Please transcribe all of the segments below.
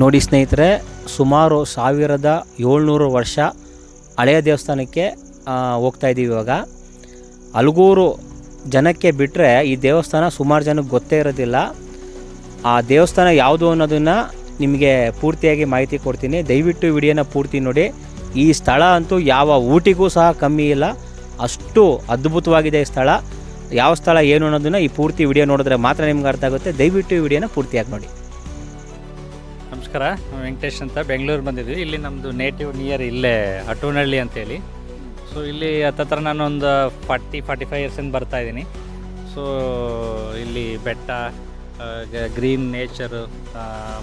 ನೋಡಿ ಸ್ನೇಹಿತರೆ, ಸುಮಾರು ಸಾವಿರದ ಏಳ್ನೂರು ವರ್ಷ ಹಳೆಯ ದೇವಸ್ಥಾನಕ್ಕೆ ಹೋಗ್ತಾ ಇದ್ದೀವಿ ಇವಾಗ. ಅಲಗೂರು ಜನಕ್ಕೆ ಬಿಟ್ಟರೆ ಈ ದೇವಸ್ಥಾನ ಸುಮಾರು ಜನಕ್ಕೆ ಗೊತ್ತೇ ಇರೋದಿಲ್ಲ. ಆ ದೇವಸ್ಥಾನ ಯಾವುದು ಅನ್ನೋದನ್ನು ನಿಮಗೆ ಪೂರ್ತಿಯಾಗಿ ಮಾಹಿತಿ ಕೊಡ್ತೀನಿ. ದಯವಿಟ್ಟು ವಿಡಿಯೋನ ಪೂರ್ತಿ ನೋಡಿ. ಈ ಸ್ಥಳ ಅಂತೂ ಯಾವ ಊಟಿಗೂ ಸಹ ಕಮ್ಮಿ ಇಲ್ಲ. ಅಷ್ಟು ಅದ್ಭುತವಾಗಿದೆ ಈ ಸ್ಥಳ. ಯಾವ ಸ್ಥಳ ಏನು ಅನ್ನೋದನ್ನು ಈ ಪೂರ್ತಿ ವಿಡಿಯೋ ನೋಡಿದ್ರೆ ಮಾತ್ರ ನಿಮ್ಗೆ ಅರ್ಥ ಆಗುತ್ತೆ. ದಯವಿಟ್ಟು ವಿಡಿಯೋನ ಪೂರ್ತಿಯಾಗಿ ನೋಡಿ. ನಮಸ್ಕಾರ ವೆಂಕಟೇಶ್ ಅಂತ ಬೆಂಗಳೂರು ಬಂದಿದ್ವಿ. ಇಲ್ಲಿ ನಮ್ಮದು ನೇಟಿವ್ ನಿಯರ್ ಇಲ್ಲೇ ಅಟೂನಹಳ್ಳಿ ಅಂತೇಳಿ ಸೊ ಇಲ್ಲಿ ಹತ್ತತ್ರ ನಾನು ಒಂದು ಫಾರ್ಟಿ ಫಾರ್ಟಿ ಫೈವ್ ಇಯರ್ಸಿಂದ ಬರ್ತಾ ಇದ್ದೀನಿ. ಸೊ ಇಲ್ಲಿ ಬೆಟ್ಟ ಗ್ರೀನ್ ನೇಚರು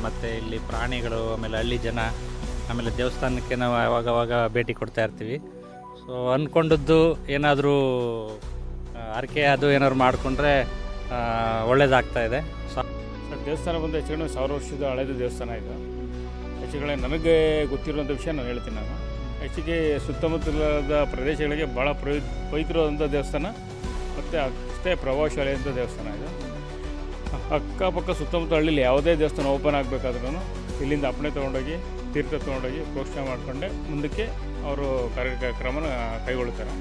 ಮತ್ತು ಇಲ್ಲಿ ಪ್ರಾಣಿಗಳು, ಆಮೇಲೆ ಹಳ್ಳಿ ಜನ, ಆಮೇಲೆ ದೇವಸ್ಥಾನಕ್ಕೆ ನಾವು ಆವಾಗವಾಗ ಭೇಟಿ ಕೊಡ್ತಾ ಇರ್ತೀವಿ. ಸೊ ಅಂದ್ಕೊಂಡದ್ದು ಏನಾದರೂ ಅರಕೆ ಅದು ಏನಾದ್ರು ಮಾಡಿಕೊಂಡ್ರೆ ಒಳ್ಳೇದಾಗ್ತಾ ಇದೆ. ಸೊ ದೇವಸ್ಥಾನ ಬಂದು ಹೆಚ್ಚು ಸಾವಿರ ವರ್ಷದ ಹಳೆಯದು ದೇವಸ್ಥಾನ ಇದು. ಹೆಚ್ಚು ನಮಗೆ ನನಗೆ ಗೊತ್ತಿರುವಂಥ ವಿಷಯ ನಾನು ಹೇಳ್ತೀನಿ ನಾನು. ಹೆಚ್ಚಿಗೆ ಸುತ್ತಮುತ್ತಲದ ಪ್ರದೇಶಗಳಿಗೆ ಭಾಳ ಪ್ರಯ, ಪವಿತ್ರವಾದಂಥ ದೇವಸ್ಥಾನ ಮತ್ತು ಅಷ್ಟೇ ಪ್ರಭಾವಶಾಲಿಯಾದಂಥ ದೇವಸ್ಥಾನ ಇದು. ಅಕ್ಕಪಕ್ಕ ಸುತ್ತಮುತ್ತ ಹಳ್ಳಿಲಿ ಯಾವುದೇ ದೇವಸ್ಥಾನ ಓಪನ್ ಆಗಬೇಕಾದ್ರೂ ಇಲ್ಲಿಂದ ಅಪ್ಪಣೆ ತೊಗೊಂಡೋಗಿ, ತೀರ್ಥ ತೊಗೊಂಡೋಗಿ ಪ್ರೋಕ್ಷಣೆ ಮಾಡಿಕೊಂಡೆ, ಮುಂದಕ್ಕೆ ಅವರು ಕಾರ್ಯಕ್ರಮನ ಕೈಗೊಳ್ಳುತ್ತಾರೆ.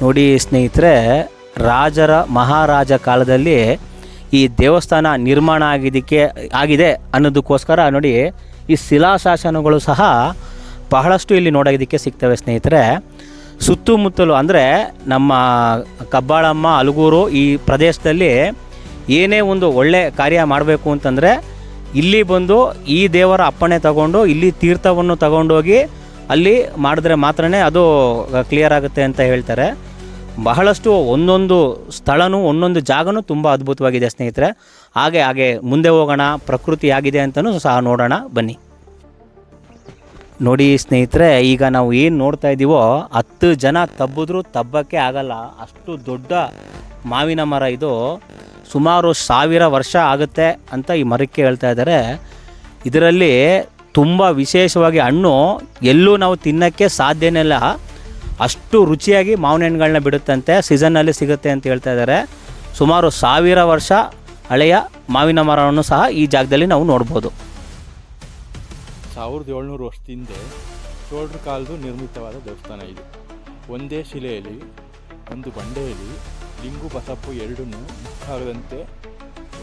ನೋಡಿ ಸ್ನೇಹಿತರೆ, ರಾಜರ ಮಹಾರಾಜ ಕಾಲದಲ್ಲಿ ಈ ದೇವಸ್ಥಾನ ನಿರ್ಮಾಣ ಆಗಿದ್ದಕ್ಕೆ ಆಗಿದೆ ಅನ್ನೋದಕ್ಕೋಸ್ಕರ ನೋಡಿ ಈ ಶಿಲಾಶಾಸನಗಳು ಸಹ ಬಹಳಷ್ಟು ಇಲ್ಲಿ ನೋಡೋದಕ್ಕೆ ಸಿಗ್ತವೆ ಸ್ನೇಹಿತರೆ. ಸುತ್ತಮುತ್ತಲು ಅಂದರೆ ನಮ್ಮ ಕಬ್ಬಾಳಮ್ಮ, ಅಲಗೂರು ಈ ಪ್ರದೇಶದಲ್ಲಿ ಏನೇ ಒಂದು ಒಳ್ಳೆ ಕಾರ್ಯ ಮಾಡಬೇಕು ಅಂತಂದರೆ ಇಲ್ಲಿ ಬಂದು ಈ ದೇವರ ಅಪ್ಪಣೆ ತಗೊಂಡು ಇಲ್ಲಿ ತೀರ್ಥವನ್ನು ತಗೊಂಡೋಗಿ ಅಲ್ಲಿ ಮಾಡಿದ್ರೆ ಮಾತ್ರನೇ ಅದು ಕ್ಲಿಯರ್ ಆಗುತ್ತೆ ಅಂತ ಹೇಳ್ತಾರೆ. ಬಹಳಷ್ಟು ಒಂದೊಂದು ಸ್ಥಳನೂ, ಒಂದೊಂದು ಜಾಗನೂ ತುಂಬ ಅದ್ಭುತವಾಗಿದೆ ಸ್ನೇಹಿತರೆ. ಹಾಗೆ ಹಾಗೆ ಮುಂದೆ ಹೋಗೋಣ, ಪ್ರಕೃತಿ ಆಗಿದೆ ಅಂತಲೂ ಸಹ ನೋಡೋಣ, ಬನ್ನಿ. ನೋಡಿ ಸ್ನೇಹಿತರೆ, ಈಗ ನಾವು ಏನು ನೋಡ್ತಾ ಇದ್ದೀವೋ ಹತ್ತು ಜನ ತಬ್ಬಿದ್ರೂ ತಬ್ಬಕ್ಕೆ ಆಗಲ್ಲ. ಅಷ್ಟು ದೊಡ್ಡ ಮಾವಿನ ಮರ ಇದು. ಸುಮಾರು ಸಾವಿರ ವರ್ಷ ಆಗುತ್ತೆ ಅಂತ ಈ ಮರಕ್ಕೆ ಹೇಳ್ತಾ ಇದ್ದಾರೆ. ಇದರಲ್ಲಿ ತುಂಬ ವಿಶೇಷವಾಗಿ ಹಣ್ಣು ಎಲ್ಲೂ ನಾವು ತಿನ್ನೋಕ್ಕೆ ಸಾಧ್ಯನೇ ಇಲ್ಲ. ಅಷ್ಟು ರುಚಿಯಾಗಿ ಮಾವಿನ ಹಣ್ಣುಗಳನ್ನ ಬಿಡುತ್ತಂತೆ, ಸೀಸನ್ನಲ್ಲಿ ಸಿಗುತ್ತೆ ಅಂತ ಹೇಳ್ತಾ ಇದ್ದಾರೆ. ಸುಮಾರು ಸಾವಿರ ವರ್ಷ ಹಳೆಯ ಮಾವಿನ ಮರವನ್ನು ಸಹ ಈ ಜಾಗದಲ್ಲಿ ನಾವು ನೋಡ್ಬೋದು. ಸಾವಿರದ ಏಳ್ನೂರು ವರ್ಷದ ಹಿಂದೆ ಚೋಳರ ಕಾಲದ ನಿರ್ಮಿತವಾದ ದೇವಸ್ಥಾನ ಇದು. ಒಂದೇ ಶಿಲೆಯಲ್ಲಿ, ಒಂದು ಬಂಡೆಯಲ್ಲಿ ಲಿಂಗು ಬಸಪ್ಪು ಎರಡನ್ನೂ ಮುಕ್ಕಾಗದಂತೆ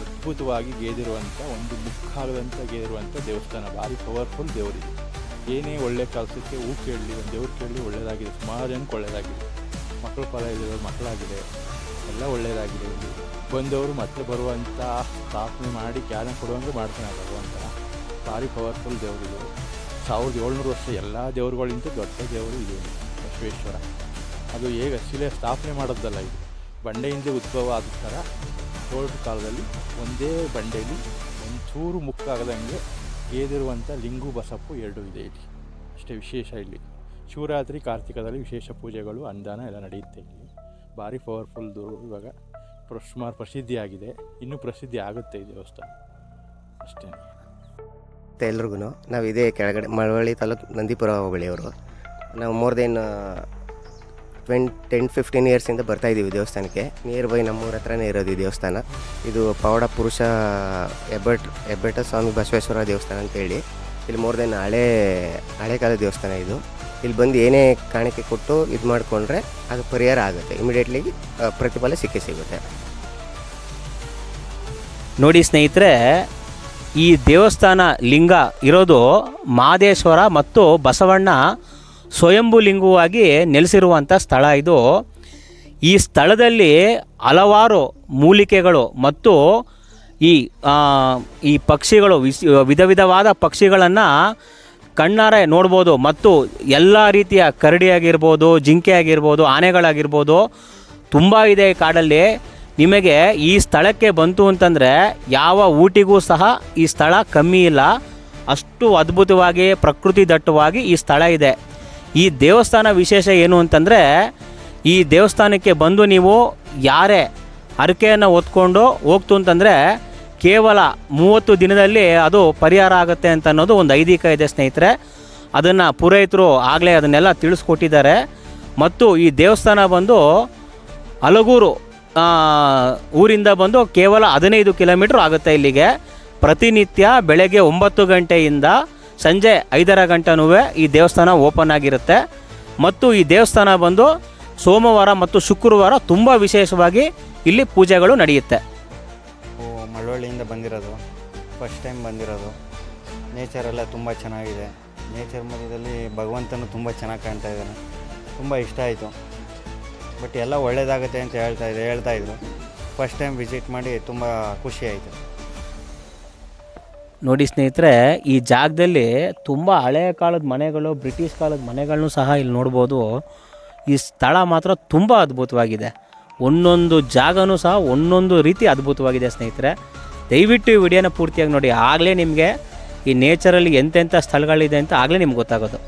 ಅದ್ಭುತವಾಗಿ ಗೇದಿರುವಂಥ, ಒಂದು ಮುಕ್ಕಾಗದಂತೆ ಗೇದಿರುವಂಥ ದೇವಸ್ಥಾನ. ಭಾರಿ ಪವರ್ಫುಲ್ ದೇವರಿದೆ. ಏನೇ ಒಳ್ಳೆ ಕೆಲಸಕ್ಕೆ ಹೂ ಕೇಳಲಿ, ಒಂದು ದೇವ್ರು ಕೇಳಲಿ ಒಳ್ಳೆಯದಾಗಿದೆ ಸುಮಾರು ಜನಕ್ಕೆ ಒಳ್ಳೆಯದಾಗಿದೆ ಮಕ್ಕಳ ಫಲ ಮಕ್ಕಳಾಗಿದೆ, ಎಲ್ಲ ಒಳ್ಳೆಯದಾಗಿದೆ ಇಲ್ಲಿ ಬಂದವರು ಮತ್ತೆ ಬರುವಂಥ ಸ್ಥಾಪನೆ ಮಾಡಿ ಜ್ಞಾನ ಕೊಡುವಂಗೆ ಮಾಡ್ತಾನೆ ಭಗವಂತ. ಭಾರಿ ಪವರ್ಫುಲ್ ದೇವರಿದು ಸಾವಿರದ ಏಳ್ನೂರು ವರ್ಷ ಎಲ್ಲ ದೇವರುಗಳಿಂದ ದೊಡ್ಡ ದೇವರು ಇದೆ, ಬಸವೇಶ್ವರ. ಅದು ಹೇಗೆ ಶಿಲೆ ಸ್ಥಾಪನೆ ಮಾಡೋದಲ್ಲ ಇದು. ಬಂಡೆಯಿಂದ ಉದ್ಭವ ಆದ ಥರ ಕಾಲದಲ್ಲಿ ಒಂದೇ ಬಂಡೆಯಲ್ಲಿ ಒಂಚೂರು ಮುಕ್ಕಾಗದಂಗೆ ಗೇದಿರುವಂಥ ಲಿಂಗು ಬಸಪ್ಪು ಎರಡೂ ಇದೆ ಇಲ್ಲಿ. ಅಷ್ಟೇ ವಿಶೇಷ ಇಲ್ಲಿ. ಶಿವರಾತ್ರಿ, ಕಾರ್ತಿಕದಲ್ಲಿ ವಿಶೇಷ ಪೂಜೆಗಳು, ಅನುದಾನ ಎಲ್ಲ ನಡೆಯುತ್ತೆ ಇಲ್ಲಿ. ಭಾರಿ ಪವರ್ಫುಲ್ ಇವಾಗ ಪ್ರ- ಸುಮಾರು ಪ್ರಸಿದ್ಧಿಯಾಗಿದೆ. ಇನ್ನೂ ಪ್ರಸಿದ್ಧಿ ಆಗುತ್ತೆ ಈ ದೇವಸ್ಥಾನ. ಅಷ್ಟೇ. ಎಲ್ರಿಗೂ ನಾವು ಇದೇ ಕೆಳಗಡೆ ಮಳವಳ್ಳಿ ತಾಲೂಕು ನಂದಿಪುರ ಹೋಬಳಿಯವರು. ನಾವು more than twenty ten fifteen ಇಯರ್ಸಿಂದ ಬರ್ತಾ ಇದ್ದೀವಿ ದೇವಸ್ಥಾನಕ್ಕೆ. ನಿಯರ್ ಬೈ ನಮ್ಮೂರ ಹತ್ರನೇ ಇರೋದು ಈ ದೇವಸ್ಥಾನ. ಇದು ಪೌಡ ಪುರುಷ ಹೆಬ್ಬೆಟ್ ಹೆಬ್ಬೆಟ್ಟ ಸ್ವಾಮಿ ಬಸವೇಶ್ವರ ದೇವಸ್ಥಾನ ಅಂತೇಳಿ ಇಲ್ಲಿ ಮೋರ್ ದೆನ್ ಹಳೆ ಹಳೆ ಕಾಲದ ದೇವಸ್ಥಾನ ಇದು. ಇಲ್ಲಿ ಬಂದು ಏನೇ ಕಾಣಿಕೆ ಕೊಟ್ಟು ಇದು ಮಾಡಿಕೊಂಡ್ರೆ ಅದು ಪರಿಹಾರ ಆಗುತ್ತೆ. ಇಮಿಡಿಯೇಟ್ಲಿ ಪ್ರತಿಫಲ ಸಿಕ್ಕೇ ಸಿಗುತ್ತೆ. ನೋಡಿ ಸ್ನೇಹಿತರೆ, ಈ ದೇವಸ್ಥಾನ ಲಿಂಗ ಇರೋದು ಮಾದೇಶ್ವರ ಮತ್ತು ಬಸವಣ್ಣ ಸ್ವಯಂಭೂ ಲಿಂಗವಾಗಿ ನೆಲೆಸಿರುವಂಥ ಸ್ಥಳ ಇದು. ಈ ಸ್ಥಳದಲ್ಲಿ ಹಲವಾರು ಮೂಲಿಕೆಗಳು ಮತ್ತು ಈ ಈ ಪಕ್ಷಿಗಳು ವಿಶ್, ವಿಧ ವಿಧವಾದ ಪಕ್ಷಿಗಳನ್ನು ಕಣ್ಣಾರೆ ನೋಡ್ಬೋದು ಮತ್ತು ಎಲ್ಲ ರೀತಿಯ ಕರಡಿ ಆಗಿರ್ಬೋದು ಜಿಂಕೆ ಆಗಿರ್ಬೋದು ಆನೆಗಳಾಗಿರ್ಬೋದು ತುಂಬ ಇದೆ ಈ ಕಾಡಲ್ಲಿ. ನಿಮಗೆ ಈ ಸ್ಥಳಕ್ಕೆ ಬಂತು ಅಂತಂದರೆ ಯಾವ ಊಟಿಗೂ ಸಹ ಈ ಸ್ಥಳ ಕಮ್ಮಿ ಇಲ್ಲ. ಅಷ್ಟು ಅದ್ಭುತವಾಗಿ ಪ್ರಕೃತಿ ದಟ್ಟವಾಗಿ ಈ ಸ್ಥಳ ಇದೆ. ಈ ದೇವಸ್ಥಾನ ವಿಶೇಷ ಏನು ಅಂತಂದರೆ, ಈ ದೇವಸ್ಥಾನಕ್ಕೆ ಬಂದು ನೀವು ಯಾರೇ ಹರಕೆಯನ್ನು ಹೊತ್ಕೊಂಡು ಹೋಗ್ತು ಅಂತಂದರೆ, ಕೇವಲ ಮೂವತ್ತು ದಿನದಲ್ಲಿ ಅದು ಪರಿಹಾರ ಆಗುತ್ತೆ ಅಂತ ಅನ್ನೋದು ಒಂದು ಐದೀಕ ಇದೆ ಸ್ನೇಹಿತರೆ. ಅದನ್ನು ಪುರೋಹಿತರು ಆಗಲೇ ಅದನ್ನೆಲ್ಲ ತಿಳಿಸ್ಕೊಟ್ಟಿದ್ದಾರೆ. ಮತ್ತು ಈ ದೇವಸ್ಥಾನ ಬಂದು ಹಲಗೂರು ಊರಿಂದ ಬಂದು ಕೇವಲ ಹದಿನೈದು ಕಿಲೋಮೀಟ್ರ್ ಆಗುತ್ತೆ ಇಲ್ಲಿಗೆ. ಪ್ರತಿನಿತ್ಯ ಬೆಳಗ್ಗೆ ಒಂಬತ್ತು ಗಂಟೆಯಿಂದ ಸಂಜೆ ಐದರ ಗಂಟೆನೂ ಈ ದೇವಸ್ಥಾನ ಓಪನ್ ಆಗಿರುತ್ತೆ. ಮತ್ತು ಈ ದೇವಸ್ಥಾನ ಬಂದು ಸೋಮವಾರ ಮತ್ತು ಶುಕ್ರವಾರ ತುಂಬ ವಿಶೇಷವಾಗಿ ಇಲ್ಲಿ ಪೂಜೆಗಳು ನಡೆಯುತ್ತೆ. ಓ, ಮಳವಳ್ಳಿಯಿಂದ ಬಂದಿರೋದು. ಫಸ್ಟ್ ಟೈಮ್ ಬಂದಿರೋದು. ನೇಚರ್ ಎಲ್ಲ ತುಂಬ ಚೆನ್ನಾಗಿದೆ. ನೇಚರ್ ಮಧ್ಯದಲ್ಲಿ ಭಗವಂತನು ತುಂಬ ಚೆನ್ನಾಗಿ ಕಾಣ್ತಾ ಇದ್ದಾನೆ. ತುಂಬ ಇಷ್ಟ ಆಯಿತು. ಬಟ್ ಎಲ್ಲ ಒಳ್ಳೆಯದಾಗುತ್ತೆ ಅಂತ ಹೇಳ್ತಾ ಹೇಳ್ತಾ ಇದ್ರು. ಫಸ್ಟ್ ಟೈಮ್ ವಿಸಿಟ್ ಮಾಡಿ ತುಂಬ ಖುಷಿ ಆಯಿತು. ನೋಡಿ ಸ್ನೇಹಿತರೆ, ಈ ಜಾಗದಲ್ಲಿ ತುಂಬ ಹಳೆಯ ಕಾಲದ ಮನೆಗಳು, ಬ್ರಿಟಿಷ್ ಕಾಲದ ಮನೆಗಳನ್ನು ಸಹ ಇಲ್ಲಿ ನೋಡ್ಬೋದು. ಈ ಸ್ಥಳ ಮಾತ್ರ ತುಂಬ ಅದ್ಭುತವಾಗಿದೆ. ಒಂದೊಂದು ಜಾಗನೂ ಸಹ ಒಂದೊಂದು ರೀತಿ ಅದ್ಭುತವಾಗಿದೆ ಸ್ನೇಹಿತರೆ. ದಯವಿಟ್ಟು ಈ ವಿಡಿಯೋನ ಪೂರ್ತಿಯಾಗಿ ನೋಡಿ. ಆಗಲೇ ನಿಮಗೆ ಈ ನೇಚರಲ್ಲಿ ಎಂತೆಂಥ ಸ್ಥಳಗಳಿದೆ ಅಂತ ಆಗಲೇ ನಿಮ್ಗೆ ಗೊತ್ತಾಗೋದು.